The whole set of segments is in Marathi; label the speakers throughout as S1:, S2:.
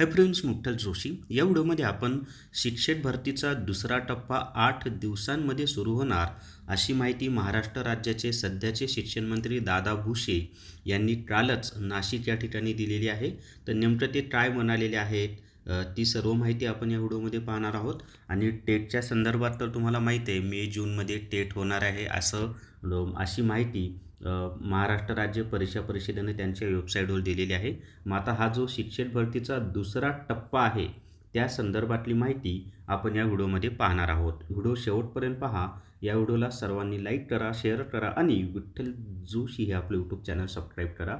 S1: हाय फ्रेंड्स मुक्तल जोशी या व्हिडिओमध्ये आपण शिक्षक भरतीचा दुसरा टप्पा आठ दिवसांमध्ये सुरू होणार अशी माहिती महाराष्ट्र राज्याचे सध्याचे शिक्षण मंत्री दादा भुसे यांनी कालच नाशिक या ठिकाणी दिलेली आहे. तर नेमकं ते काय म्हणालेले आहेत ती सर्व माहिती आपण या व्हिडिओमध्ये पाहणार आहोत. आणि टेटच्या संदर्भात तर तुम्हाला माहिती आहे मे जूनमध्ये टेट होणार आहे असं अशी माहिती महाराष्ट्र राज्य परीक्षा परिषदेने त्यांच्या वेबसाईटवर दिलेली आहे. मग आता हा जो शिक्षक भरतीचा दुसरा टप्पा आहे त्या संदर्भातली माहिती आपण या व्हिडिओमध्ये पाहणार आहोत. व्हिडिओ शेवटपर्यंत पहा. या व्हिडिओला सर्वांनी लाईक करा शेअर करा आणि विठ्ठल जोशी हे आपलं यूट्यूब चॅनल सबस्क्राईब करा.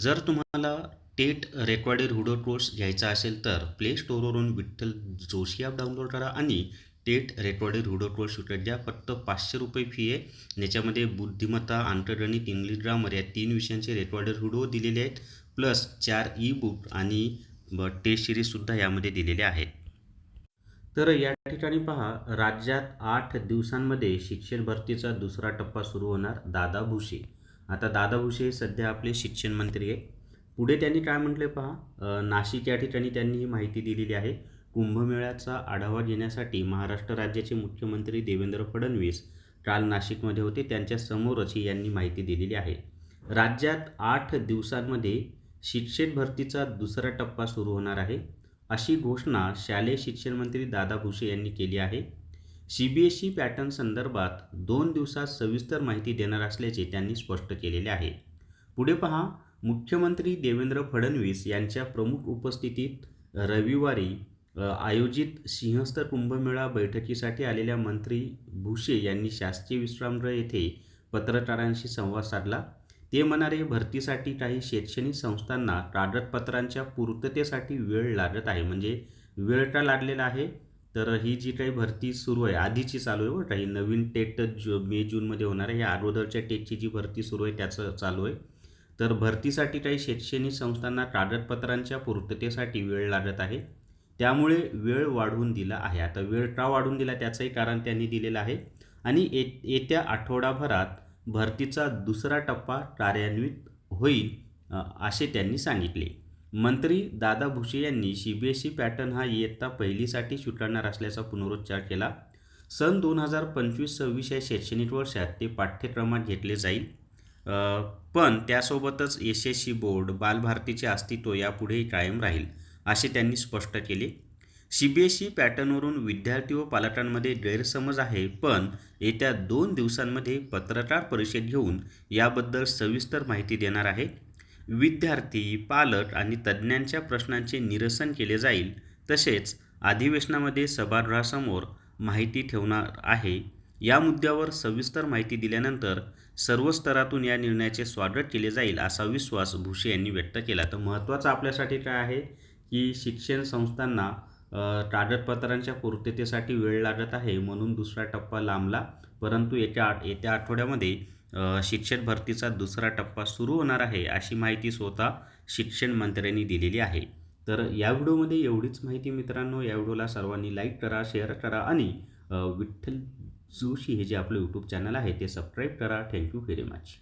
S1: जर तुम्हाला टेट रेकॉर्डेड व्हिडिओ कोर्स घ्यायचा असेल तर प्ले स्टोरवरून विठ्ठल जोशी ॲप डाउनलोड करा आणि टेट रेकॉर्डेड व्हिडिओ कोर्स विकत फक्त पाचशे रुपये फी आहे याच्यामध्ये बुद्धिमत्ता आंतरगणित इंग्लिश ग्रामर या तीन विषयांचे रेकॉर्डेड व्हिडिओ दिलेले आहेत प्लस चार ई बुक आणि ब टेस्ट सिरीजसुद्धा यामध्ये दिलेले आहेत. तर या ठिकाणी पहा राज्यात आठ दिवसांमध्ये शिक्षण भरतीचा दुसरा टप्पा सुरू होणार दादा भुसे. आता दादा भुसे हे सध्या आपले शिक्षण मंत्री आहे पुढे त्यांनी काय म्हटले पहा नाशिक या ठिकाणी त्यांनी ही माहिती दिलेली आहे. कुंभमेळ्याचा आढावा घेण्यासाठी महाराष्ट्र राज्याचे मुख्यमंत्री देवेंद्र फडणवीस काल नाशिकमध्ये होते. त्यांच्या समोरच ही यांनी माहिती दिलेली आहे. राज्यात आठ दिवसांमध्ये शिक्षक भरतीचा दुसरा टप्पा सुरू होणार आहे. अशी घोषणा शालेय शिक्षण मंत्री दादा भुसे यांनी केली आहे. C B S E pattern संदर्भात दोन दिवसात सविस्तर माहिती देणार असल्याचे त्यांनी स्पष्ट केलेले आहे. पुढे पहा. मुख्यमंत्री देवेंद्र फडणवीस यांच्या प्रमुख उपस्थितीत रविवारी आयोजित सिंहस्थ कुंभमेळा बैठकीसाठी आलेल्या मंत्री भुसे यांनी शासकीय विश्रामगृह येथे पत्रकारांशी संवाद साधला. ते म्हणाले भरतीसाठी काही शैक्षणिक संस्थांना कागदपत्रांच्या पूर्ततेसाठी वेळ लागत आहे. म्हणजे वेळ का लागलेला आहे? तर ही जी काही भरती सुरू आहे आधीची चालू आहे बरं नवीन टेट जो मे जूनमध्ये होणार आहे. या अगोदरच्या टेटची जी भरती सुरू आहे त्याचं चालू आहे. तर भरतीसाठी काही शैक्षणिक संस्थांना कागदपत्रांच्या पूर्ततेसाठी वेळ लागत आहे. त्यामुळे वेळ वाढवून दिला आहे. आता वेळ का वाढवून दिला त्याचंही कारण त्यांनी दिलेलं आहे. आणि ये येत्या आठवडाभरात भरतीचा दुसरा टप्पा कार्यान्वित होईल असे त्यांनी सांगितले. मंत्री दादा भुसे यांनी C B S E pattern हा इयत्ता पहिलीसाठी स्वीकारणार असल्याचा पुनरुच्चार केला. सन दोन हजार पंचवीस सव्वीस या शैक्षणिक वर्षात ते पाठ्यक्रमात घेतले जाईल. पण त्यासोबतच एस एस सी बोर्ड बालभारतीचे अस्तित्व यापुढेही कायम राहील. असे त्यांनी स्पष्ट केले. सी बी एस ई पॅटर्नवरून विद्यार्थी व पालकांमध्ये गैरसमज आहे पण येत्या दोन दिवसांमध्ये पत्रकार परिषद घेऊन याबद्दल सविस्तर माहिती देणार आहे. विद्यार्थी पालक आणि तज्ज्ञांच्या प्रश्नांचे निरसन केले जाईल तसेच अधिवेशनामध्ये सभागृहासमोर माहिती ठेवणार आहे. या मुद्द्यावर सविस्तर माहिती दिल्यानंतर सर्व स्तरातून या निर्णयाचे स्वागत केले जाईल असा विश्वास भुसे यांनी व्यक्त केला. तर महत्त्वाचं आपल्यासाठी काय आहे? की शिक्षण संस्थांना कागदपत्रांच्या पूर्ततेसाठी वेळ लागत आहे म्हणून दुसरा टप्पा लांबला. परंतु येत्या आठ येत्या आठवड्यामध्ये शिक्षण शिक्षक भरतीचा दुसरा टप्पा सुरू होणार आहे अशी माहिती स्वतः शिक्षण मंत्र्यांनी दिलेली आहे. तर या व्हिडिओमध्ये एवढीच माहिती मित्रांनो या व्हिडिओला सर्वांनी लाईक करा शेअर करा आणि विठ्ठल जोशी हे जे आपलं यूट्यूब चॅनल आहे ते सबस्क्राईब करा. Thank you very much